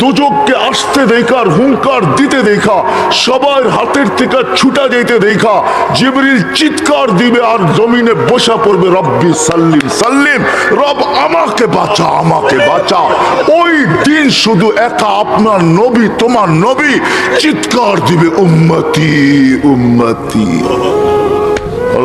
দুজককে আসতে দেখার হুঙ্কার দিতে দেখা, সবার হাতের থেকে ছুটা যেতে দেখা। জিবরিল চিৎকার দিবে আর জমিনে বসা পড়বে, রব্বি সাল্লিম সাল্লিম, রব আমাকে বাঁচা আমাকে বাঁচা। ওই দিন শুধু একা আপনার নবী, তোমার নবী চিৎকার দিবে, উম্মতি উম্মতি।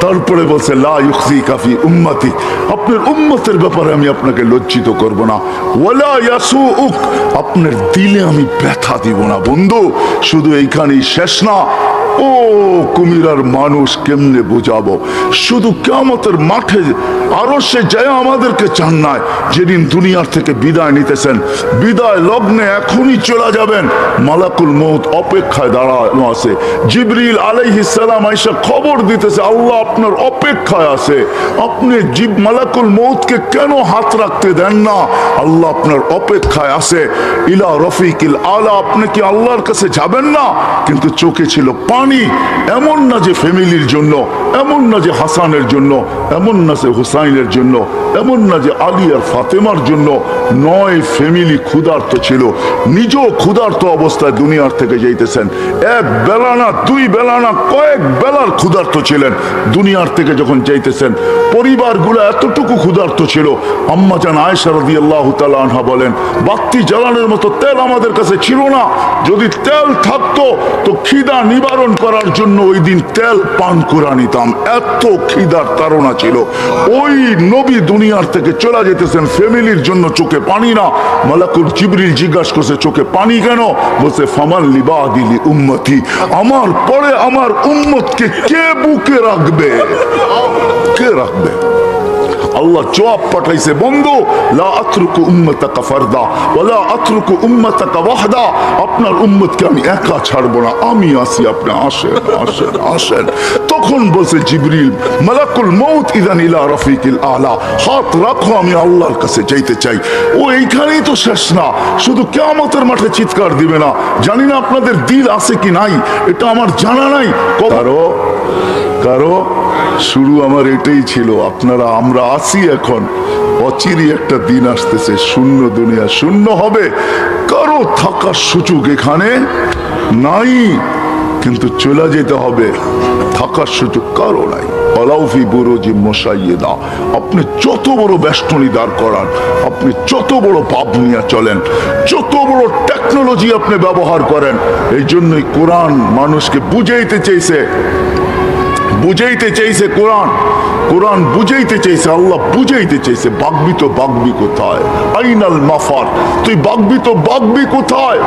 তারপরে বলছে, লা কাফি উম্মাতি। আপনার উম্মতের ব্যাপারে আমি আপনাকে লজ্জিত করব না। ওয়ালা ইয়াসুউক। আপনার দিলে আমি ব্যথা দিব না, বন্ধু। শুধু এইখানেই শেষ না ও কুমিরার মানুষ কেমনে বোঝাবো? শুধু কেমতের মাঠে আরও সে যায় আমাদেরকে চান নাই, যেদিন দুনিয়ার থেকে বিদায় নিতেছেন। বিদায় লগ্নে এখনই চলে যাবেন। মালাকুল মৌত অপেক্ষায় দাঁড়ানো আছে। জিবরিল আলাইহিস সালাম আইসা খবর দিতেছে, আল্লাহ আপনার অপেক্ষায় আছে। আপনি জিব মালাকুল মৌতকে কেন হাত রাখতে দেন না? আল্লাহ আপনার অপেক্ষায় আছে। ইলা রফিকিল আলা, আপনি কি আল্লাহর কাছে যাবেন না? কিন্তু চোখে ছিল পানি এমন না যে ফ্যামিলির জন্য এমন না যে হাসানের জন্য, এমন না যে হুসাইনের জন্য, এমন না যে আলী আর ফাতেমার জন্য নয় ফ্যামিলি ক্ষুধার্ত ছিল। নিজেও ক্ষুধার্ত অবস্থায় দুনিয়ার থেকে যাইতেছেন। এক বেলা না, দুই বেলা না, কয়েক বেলার ক্ষুধার্ত ছিলেন। দুনিয়ার থেকে যখন যাইতেছেন, পরিবারগুলো এতটুকু ক্ষুধার্ত ছিল। আম্মা জান আয়সা রদি আল্লাহ আনহা বলেন, বাত্তি জ্বালানোর মতো তেল আমাদের কাছে ছিল না। যদি তেল থাকতো, তো খিদা নিবারণ করার জন্য ওই দিন তেল পান করে নিতাম এত খিদার তারা ছিল। ওই নবী দুনিয়ার থেকে চলে যেতেছেন, ফ্যামিলির জন্য চোখে পানি না। মালাকুল জিবরিল জিজ্ঞাসা করছে, চোখে পানি কেন? বলছে ফামাল লিবা দিলি উন্মতি আমার পরে আমার উন্মতকে কে বুকে রাখবে? কে রাখবে? আল্লাহ জবাব পাঠাইছে, বন্ধু, লা আতরুকু উম্মতাকা ফারদা ওয়ালা আতরুকু উম্মতাকা আপনার উম্মতকে আমি একা ছাড়বো না, আমি আসি আপনি আসেন আসেন আসেন। তখন বলছে জিবরিল, মালাকুল মউত ইদান ইলা রফিকিল আলা। হাত রাখো, আমি আল্লাহর কাছে যাইতে চাই। ও, এইখানেই তো শেষ না, শুধু কিয়ামতের মাঠে চিৎকার দিবে না। জানি না আপনাদের দিল আছে কি নাই, এটা আমার জানা নাই। কারও কারও শুরু আমার এটাই ছিল, আপনারা, আমরা আসি এখন। অচিরই একটা দিন আসতেছে, শূন্য দুনিয়া শূন্য হবে। কারও থাকার সুযোগ এখানে নাই, কিন্তু চলে যেতে হবে। থাকার সুযোগ কারও নাই। আপনি যত বড় বেষ্টনী দাঁড় করান, আপনি যত বড় পাপ নিয়ে চলেন, যত বড় টেকনোলজি আপনি ব্যবহার করেন, এই জন্যই কোরআন মানুষকে বুঝাইতে চেয়েছে বুঝাইতে চাইছে কোরআন। কোরআন বুঝাইতে চাইছে, আল্লাহ বুঝাইতে চাইছে, বাগবি তো বাগবি কোথায়? আইনাল মাফার, তুই বাগবি তো বাগবি কোথায়?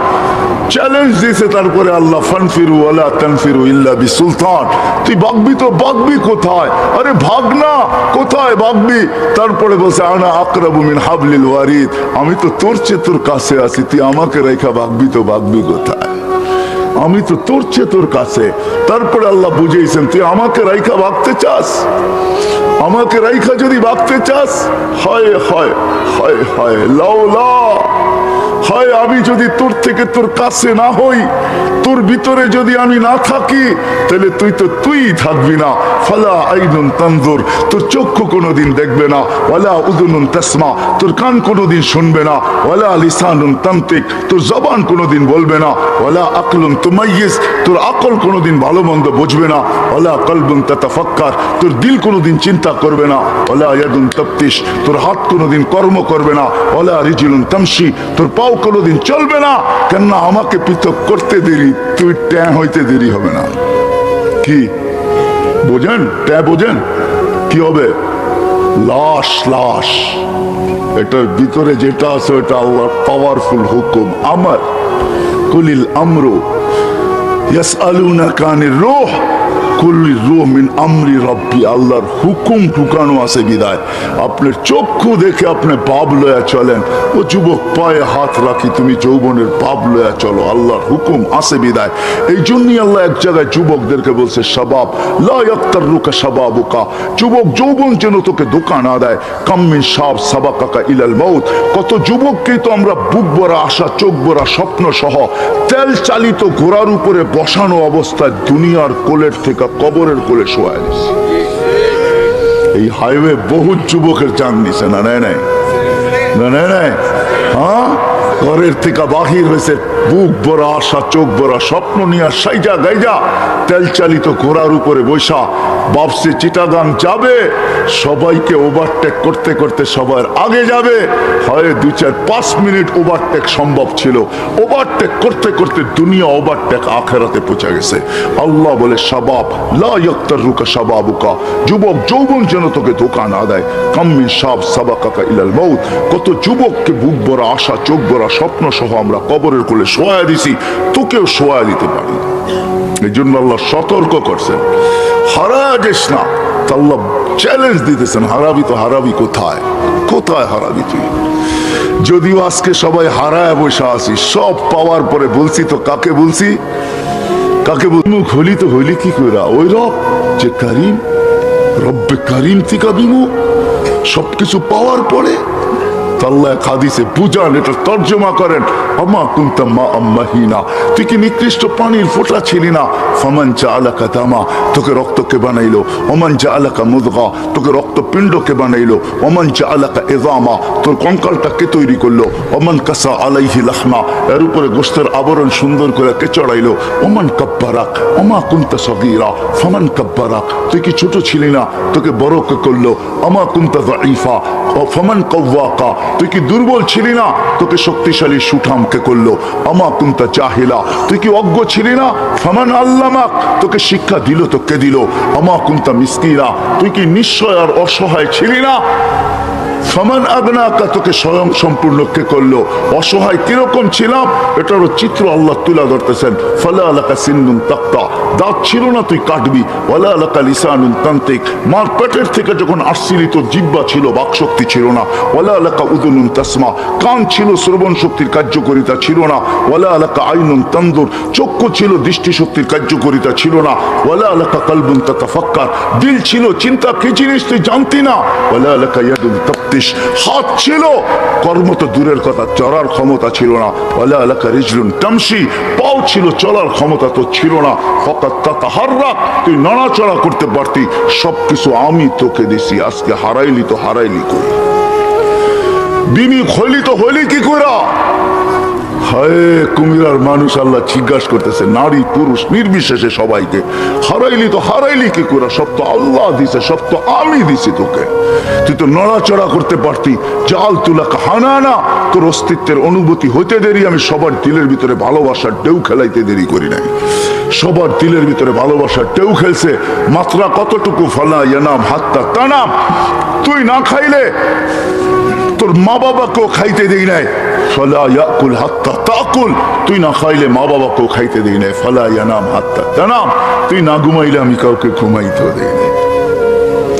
চ্যালেঞ্জ দিয়েছে তারপরে আল্লাহ, ফানফিরু আলা তানফিরু ইল্লা বি সুলতান তুই বাগবি তো বাগবি কোথায়? আরে ভাগ না, কোথায় বাগবি? তারপরে বলছে, আনা আকরাবু মিন হাবলিল ওয়ারিদ। আমি তো তোর চেয়ে তোর কাছে আছি, তুই আমাকে রেখা বাগবি তো বাগবি কোথায়? আমি তো তোর চেয়ে তোর কাছে। তারপরে আল্লাহ বুঝেছেন তুই আমাকে রাইখা ভাবতে চাস? আমাকে রাইখা যদি ভাবতে চাস, হয় হয় হয় হয় লাও লা। হয় আমি যদি তোর থেকে তোর কাছে না হই, তোর ভিতরে যদি আমি না থাকি, তাহলে তুই তো তুই থাকবি না। ফালা আইনুন তানজুর, তোর চক্ষু কোনোদিন দেখবে না। ওয়ালা উদুনুন তাসমা, তোর কান কোনোদিন শুনবে না। ওয়ালা লিসানুন তান্তিক তোর জবান কোনোদিন বলবে না। ওয়ালা আকলুন তুমাইয়িজ, তোর আকল কোনোদিন ভালো মন্দ বুঝবে না। ওয়ালা কলবুন তাতাফাক্কার, তোর দিল কোনোদিন চিন্তা করবে না। ওয়ালা ইয়াদুন তাফতিশ তোর হাত কোনোদিন কর্ম করবে না। ওয়ালা রিজুলুন তামশি, তোর পাও কোনোদিন চলবে না। কেননা আমাকে পৃথক করতে দেরি তুই ট্যাঁ হইতে দেরি হবে না। কি? বোঝেন? ট্যাঁ বোঝেন? কি হবে? লাশ লাশ। এটার ভিতরে যেটা আছে, ওটা আল্লাহর পাওয়ারফুল হুকুম। আমার কুলিল আমরু ইয়াসআলুনা কানির রূহ। আল্লাহর হুকুম ঢুকানো আছে বিদায়। আপনার চক্ষু দেখে আপনি পাপ লয়া চলেন। ও যুবক, পায়ে হাত রাখি, তুমি যৌবনের পাপ লয়া চলো, আল্লাহর হুকুম আছে বিদায়। এই জন্যই আল্লাহ এক জায়গায় যুবকদেরকে বলছে রুকা যুবক যৌবন যেন তোকে দোকান না দেয়। কাম্মিন সাব সাবাকাকা ইলাল মৌত কত যুবককেই তো আমরা বুক ভরা আশা, চোখ ভরা স্বপ্ন সহ তেল চালিত ঘোড়ার উপরে বসানো অবস্থায় দুনিয়ার কোলের থেকে কবরের কোলে শোয়া গেছে এই হাইওয়ে বহু যুবকের চান দিছে, না নেয় নেয় নাই হ্যাঁ? ঘরের থেকে বাহির হয়েছে, বুক ভরা আশা, চোখ ভরা স্বপ্ন নিয়ে সাইজা গাইজা তেল চালিত ঘোড়ার উপরে বৈশা বাপসি চিটাগাং যাবে, সবাইকে ওভারটেক করতে করতে সবার আগে যাবে। হয় দু চার পাঁচ মিনিট ওভারটেক সম্ভব ছিল। ওভারটেক করতে করতে দুনিয়া ওভারটেক আখেরাতে পৌঁছে গেছে। আল্লাহ বলে সাবাব লা ইয়াক্তার রুকা সাবাবুকা যুবক যৌবন যেন তোকে ধোকা না দেয়। কাম্মিন সাব সাবাকাকা ইলাল মৌত কত যুবককে বুক ভরা আশা, চোখ ভরা স্বপ্ন সহ আমরা কবরের কোলে শোয়া দিছি, তোকেও শোয়া দিতে পারি। এই আল্লাহ সতর্ক করছেন। হারা যাস না। আল্লাহ চ্যালেঞ্জ দিতেছেন, হারাবি তো হারাবি কোথায়? কোথায় হারাবি তুই? যদিও আজকে সবাই হারায় বসে আছি, সব পাওয়ার পরে বলছি তো কাকে বলছি? কাকে বল মুখ হলি তো হইলি কি কইরা? ওই রব যে করিম, রব্বে করিম থেকে বিমুখ সবকিছু পাওয়ার পরে আল্লাহ খাদিসে বুঝান এটা তর্জমা করেন কুন্তা মা আম্মাহিনা, তুই কি নিকৃষ্ট পানির ফোঁটা ছিলি না? ফমান চা আলাকা দামা তোকে রক্তকে বানাইলো? ওমান চা আলাকা মুদগা তোকে রক্ত পিণ্ডকে বানাইলো? চা আলাকা এজামা তোর কঙ্কালটা কে তৈরি করল? ওমান কাসা আলাইহি লাহমা এর উপরে গোস্তের আবরণ সুন্দর করে কে চড়াইলো? ওমান কাব্বারাক ওমা কুন্তা সগীরা ফমান কাব্বারাক তুই কি ছোট ছিলি না? তোকে বড় করল আমা কুন্তা দাইফা ও ফমান কওয়াকা তুই কি দুর্বল ছিলি না? তোকে শক্তিশালী সুঠামকে করল। আমা চাহিলা তুই কি অজ্ঞ ছিলি না? ফমান আল্লামাক। তোকে শিক্ষা দিল, তোকে দিল। আমা কুন্তা মিসকিরা তুই কি নিশ্চয় আর অসহায় ছিলি না? সমান আগনাকা তোকে স্বয়ং সম্পূর্ণ কে করল। অসহায় কীরকম ছিলাম, এটারও চিত্র আল্লাহ তুলা ধরতেছেন। ফলে আলাকা সিন্দুন তাক্তা। দাঁত ছিল না, তুই কাটবি। ওলা আলাকা লিসানুন তান্ত্রিক মার পেটের থেকে যখন আসছিলি তোর জিব্বা ছিল, বাকশক্তি ছিল না। ওলা আলাকা উদুনুন তাসমা। কান ছিল, শ্রবণ শক্তির কার্যকরিতা ছিল না। ওলা আলাকা আইনুন তন্দুর। চক্ষু ছিল, দৃষ্টি শক্তির কার্যকরিতা ছিল না। ওলা আলাকা কালবুন তাতাফাক্কার। দিল ছিল, চিন্তা কি জিনিস তুই জানতি না? ওলা আলাকা ইয়াদুন তাপ্তিস হাত ছিল। কর্ম তো দূরের কথা, চড়ার ক্ষমতা ছিল না। অলা আলাকা রিজলুন টামসি পাও ছিল, চলার ক্ষমতা তো ছিল না। ফকাত তাতাহাররা তুই নড়াচড়া করতে পারতি। সব কিছু আমি তোকে দিছি, আজকে হারাইলি তো হারাইলি করি বিনি খলি তো হলি কি কইরা? হায়, কুমিরার মানুষ আল্লাহ জিজ্ঞাসা করতেছে, নারী, পুরুষ, নির্বিশেষে সবাইকে। হারাইলি তো হারাইলি কি করে? সব তো আল্লাহ দিছে, সব তো আমি দিছি তোকে। তুই তো নড়াচড়া করতে পারতি। জাল তুলা হানানা তোর অস্তিত্বের অনুভূতি হইতে দেরি, আমি সবার দিলের ভিতরে ভালোবাসার ঢেউ খেলাইতে দেরি করি নাই। সবার দিলের ভিতরে ভালোবাসার ঢেউ খেলছে, মাত্রা কতটুকু ফলা ইয়ানাম হাত্তা তানাম। তুই না খাইলে তোর মা বাবাকেও খাইতে দিই নাই। ফলা ইয়াকুল হাত্তা তাকুল। তুই না খাইলে মা বাবাকেও খাইতে দেই নাই। ফলা ইয়ানাম হাত্তা তানাম। তুই না ঘুমাইলে আমি কাউকে ঘুমাইতেও দেই নাই।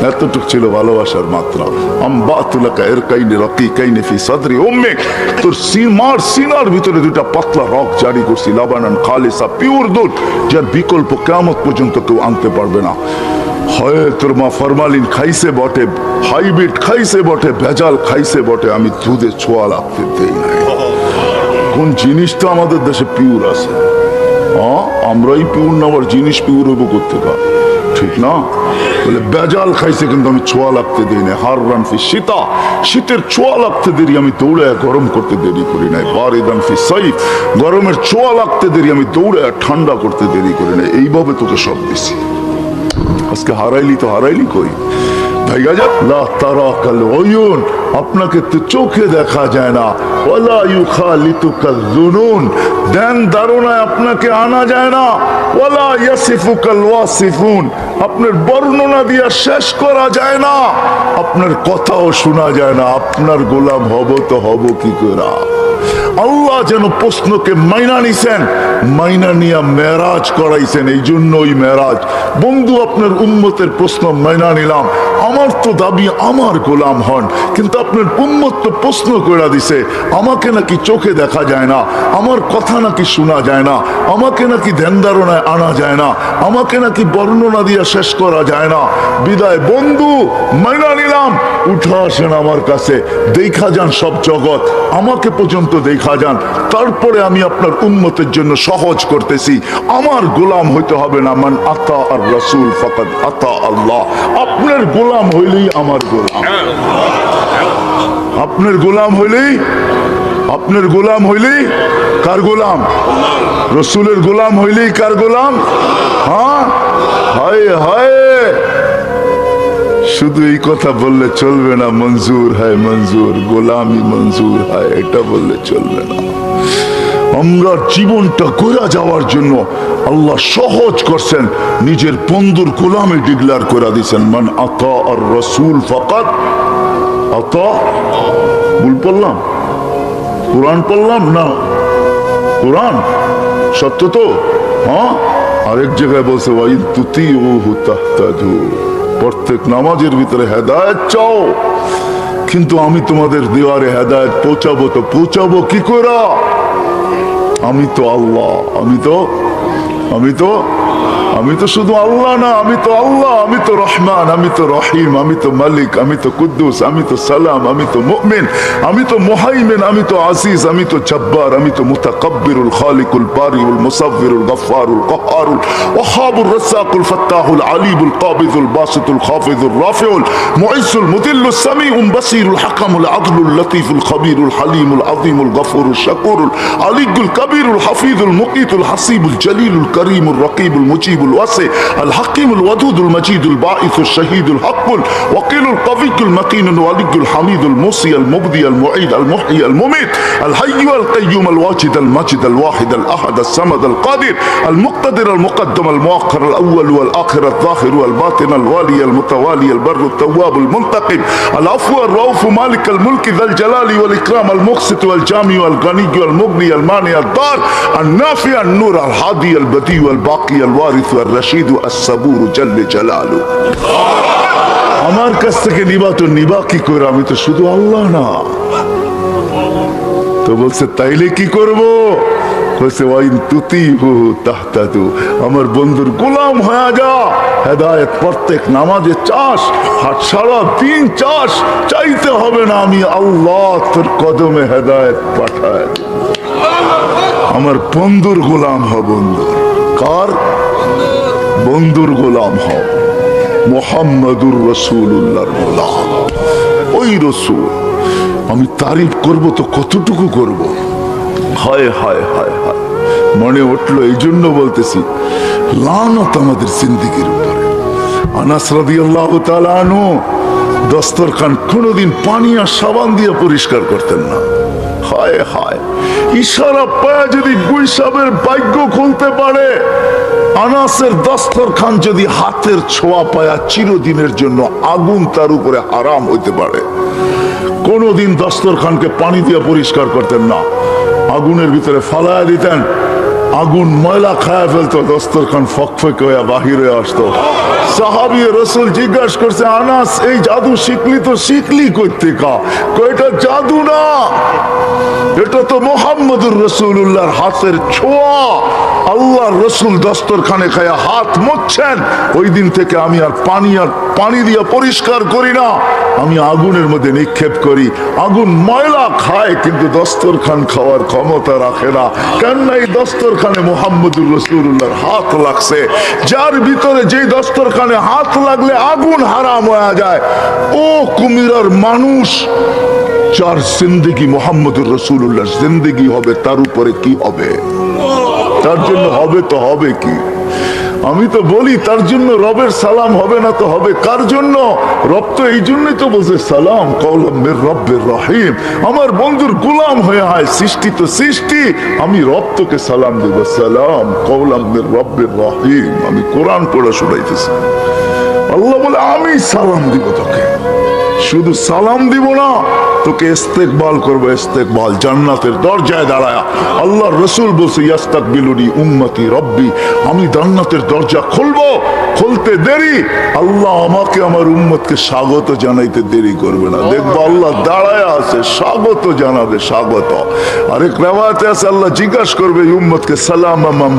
এতটুক ছিল ভালোবাসার মাত্রা। আম্বাতুলাকা এর কাইনে রকি কাইনে ফি সাদরি উম্মে। তোর সিমার সিনার ভিতরে দুটা পাতলা রক জারি করছি, লাবানান খালিসা, পিওর দুধ, যার বিকল্প কেমত পর্যন্ত কেউ আনতে পারবে না। হয় তোর মা ফরমালিন খাইছে বটে, হাইব্রিড খাইছে বটে, ভেজাল খাইছে বটে, আমি দুধে ছোঁয়া দেই কোন আমাদের দেশে আছে। আমরাই পিওর না, আবার জিনিস পিওর হব করতে ঠিক না? বলে বেজাল খাইছে কিন্তু আমি ছোঁয়া লাগতে দিই না হার রান ফি শীতা শীতের ছোঁয়া লাগতে দেরি, আমি দৌড়ে গরম করতে দেরি করি নাই। বারিদান ফি সাইফ গরমের ছোঁয়া লাগতে দেরি, আমি দৌড়ে ঠান্ডা করতে দেরি করি নাই। এইভাবে তোকে সব দিছি। আজকে হারাইলি তো হারাইলি কই ভাইয়া যা লা তারাকাল উয়ুন আপনাকে তো চোখে দেখা যায় না ওয়ালা ইউখালিতুকাল জুনুন দেন ধারণায় আপনাকে আনা যায় না ওয়ালা ইয়াসিফুকাল ওয়াসিফুন আপনার বর্ণনা দিয়া শেষ করা যায় না আপনার কথাও শোনা যায় না আপনার গোলাম হব তো হব কি করা আল্লাহ যেন প্রশ্নকে মাইনা নিছেন, মাইনা নিয়া মেরাজ করাইছেন, এই জন্য ওই মেরাজ। বন্ধু, আপনার উন্মতের প্রশ্ন মাইনা নিলাম। আমার তো দাবি আমার গোলাম হন, কিন্তু আপনার উন্মত তো প্রশ্ন করে দিছে, আমাকে নাকি চোখে দেখা যায় না, আমার কথা নাকি শোনা যায় না, আমাকে নাকি ধ্যান ধারণায় আনা যায় না, আমাকে নাকি বর্ণনা দিয়ে শেষ করা যায় না। বিদায়, বন্ধু, মাইনা নিলাম। উঠা আসেন আমার কাছে, দেখা যান সব জগৎ, আমাকে পর্যন্ত দেখা যান তারপরে আমি আপনার উন্মতের জন্য সহজ করতেছি। আমার গোলাম হইতে হবে না, মান আতা আর রসুল ফকত আতা আল্লাহ। আপনার গোলাম হইলেই আমার গোলাম। আপনার গোলাম হইলেই, আপনার গোলাম হইলেই কার গোলাম? রসুলের গোলাম হইলেই কার গোলাম? হ্যাঁ? হায় হায়! শুধু এই কথা বললে চলবে না, মঞ্জুর হয় মঞ্জুর, গোলামি মঞ্জুর হয়, এটা বললে চলবে না। আমরা জীবনটা গোরা যাওয়ার জন্য আল্লাহ সহজ করছেন, নিজের বন্ধুর গোলামে ডিগলার করে দিয়েছেন মান আতা আর রসুল ফকাত আতা, ভুল পড়লাম? কোরআন পড়লাম না? কোরআন? সত্য তো? হ্যাঁ? আরেক জায়গায় বলছে ওয়াইন তুতি ও হুতাহতাজু প্রত্যেক নামাজের ভিতরে হেদায়ত চাও। কিন্তু আমি তোমাদের দেওয়ারে হেদায়ত পৌঁছাবো তো পৌঁছাবো কি করে আমি তো আল্লাহ, আমি তো আমি তো আমি তো শুধু আল্লাহ না আমি তো আল্লাহ আমি তো রহমান আমি তো রহিম আমি তো মালিক আমি তো কুদ্দুস আমি তো সালাম আমি তো মুমিন আমি তো মুহাইমিন আমি তো আজিজ আমি তো জব্বার আমি তো মুতাকাব্বিরুল খালিকুল বারিউল মুসাব্বিরুল গফফারুল কহারুল ওয়াহাবুর রাসাকুল ফাত্তাহুল আলিমুল কাবিদুল বাসিতুল খাফিদুল রাফিউল মুইসুল মুদিল্লুস সামিউল বাসিরুল হাকামুল আদলুল লতিফুল খবীরুল হালিমুল আযীমুল গফুরুল শাকুরুল আলিকুল কবিরুল হাফিজুল মুকিতুল হাসিবুল জলিলুল করিমুল রকিবুল মুজিবুল الواسع الحكيم الودود المجيد الباعث الشهيد الحق الوكيل القوي المتين الولي الحميد الموصي المبدي المعيد المحيي المميت الحي القيوم الواجد المجد الواحد الأحد الصمد القادر المقتدر المقدم المؤخر الأول والآخر الظاهر والباطن الوالي المتوالي البر التواب المنتقم العفو الرؤوف مالك الملك ذا الجلال والإكرام المقسط والجامع والغني والمغني المانع الدار النافع النور الهادي البدي والباقي الوارث আর রাশিদু আমার কাছ থেকে নিবা তো নিবা কি করে? আমি তো শুধু আল্লাহ না। তো বলছে, তাইলে কি করব? হয়েছে আমার বন্ধুর গোলাম হয়ে যা। হেদায়ত প্রত্যেক নামাজে চাষ, হাট সারা দিন চাষ। চাইতে হবে না আমি আল্লাহ তোর কদমে হেদায়ত পাঠায় আমার বন্ধুর গোলাম হ বন্ধুর কার? বন্ধুর গোলাম হ মোহাম্মদুর রসুল্লাহর গোলাম। ওই রসুল, আমি তারিফ করব তো কতটুকু করব? হায় হায় হায় হায়। মনে উঠল এই জন্য বলতেছি, লানত আমাদের সিন্দিগির উপরে। আনাস রাদিয়াল্লাহু তাআলা আনহু দস্তরখান কোনোদিন পানি আর সাবান দিয়ে পরিষ্কার করতেন না। হায় হায়। ইশারা পায়া যদি গুইসাবের ভাগ্য খুলতে পারে আনাসের দস্তরখান যদি হাতের ছোঁয়া পায়া চিরদিনের জন্য আগুন তার উপরে আরাম হইতে পারে। কোনোদিন দস্তরখানকে পানি দিয়ে পরিষ্কার করতেন না। আগুনের ভিতরে ফালায় দিতেন। আগুন ময়লা খায়া ফেলতো দস্তরখান ফক ফক হয়ে বাহির হয়ে আসতো। সাহাবি রসুল জিজ্ঞাসা করছে, আনাস, এই জাদু শিখলি তো শিখলি করতে কা কয়টা জাদু না। এটা তো মোহাম্মদুর রসুল্লাহর হাতের ছোঁয়া। আল্লাহ রসুল দস্তরখানে খায়া হাত মুছছেন ওই দিন থেকে আমি আর পানি আর পানি দিয়ে পরিষ্কার করি না। আমি আগুনের মধ্যে নিক্ষেপ করি। আগুন ময়লা খায়, কিন্তু দস্তরখান খাওয়ার ক্ষমতা রাখে না। কেননা এই দস্তরখানে মোহাম্মদুর রসুল্লাহর হাত লাগছে। যার ভিতরে যেই দস্তরখানে হাত লাগলে আগুন হারাম হয়ে যায়। ও কুমিরার মানুষ যার জিন্দগি মোহাম্মদুর রসুল্লাহ জিন্দগি হবে তার উপরে কি হবে? তার জন্য হবে তো হবে কি? আমি তো বলি, তার জন্য রবের সালাম হবে না তো হবে? কার জন্য? রব তো এই জন্যই তো বলছে, সালাম কৌলমের রব্বের রহিম। আমার বন্ধুর গোলাম হয়ে হয় সৃষ্টি তো সৃষ্টি, আমি রব তোকে সালাম দেব। সালাম কৌলমের রব্বের রহিম। আমি কোরআন পড়া শোনাইতেছি। আল্লাহ বলে, আমি সালাম দিব তোকে। শুধু সালাম দিব না, তোকে ইস্তেকবাল করব, ইস্তেকবাল জান্নাতের দরজায় দাঁড়ায়। আল্লাহ রসুল বলছে ইয়াস্তাক বিলুনি উম্মতি রব্বি, আমি জান্নাতের দরজা খুলবো, খুলতে দেরি। আল্লাহ আমাকে, আমার উম্মতকে স্বাগত জানাইতে দেরি করবে না। দেখব আল্লাহ দাঁড়ায় আছে, স্বাগত জানাবে, স্বাগত। আরেক রেওয়াতে আছে, আল্লাহ জিজ্ঞাসা করবে উম্মতকে সালাম আমাম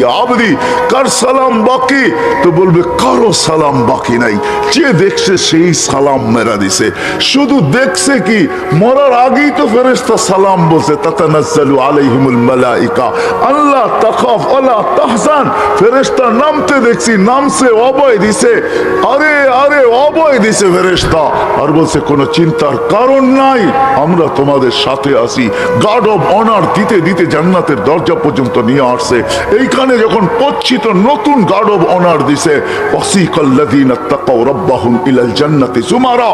ইয়া আবদি, কার সালাম বাকি? তো বলবে, কারও সালাম বাকি নাই, যে দেখছে সেই সালাম মেরা দিছে শুধু দেখছে কি? মরার আগেই তো ফেরেশতা সালাম বলছে, তাতানাজ্জালু আলাইহিমুল মালাইকা। আল্লাহ তাখাফ ওয়ালা তাহজান ফেরেশতা নামতে দেখছি, নামছে অভয় দিছে। আরে আরে অভয় দিছে ফেরেশতা। আর বলছে, কোনো চিন্তার কারণ নাই, আমরা তোমাদের সাথে আছি। গার্ড অফ অনার দিতে দিতে জান্নাতের দরজা পর্যন্ত নিয়ে আসছে। এইখানে যখন পচ্ছি তো নতুন গার্ড অফ অনার দিছে ওয়াসিকাল্লাযীনা তাকাউ রাব্বাহুম ইলাল জান্নাতি সুমারা।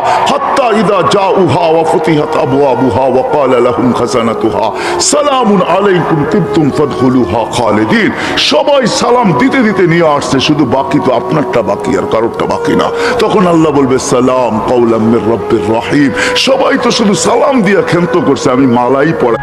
জাউহা ওয়া ফুতিহাত আবওয়াবুহা ওয়া ক্বালা লাহুম খাজানাতুহা। সালামুন আলাইকুম তিবতুম ফাদখুলুহা খালিদিন। সবাই সালাম দিতে দিতে নিয়ে আসছে, শুধু বাকি তো আপনারটা বাকি আর কারোরটা বাকি না। তখন আল্লাহ বলবে, সালাম কওলাম রব্বের রাহিম। সবাই তো শুধু সালাম দিয়া ক্ষেন্ত করছে, আমি মালাই পড়া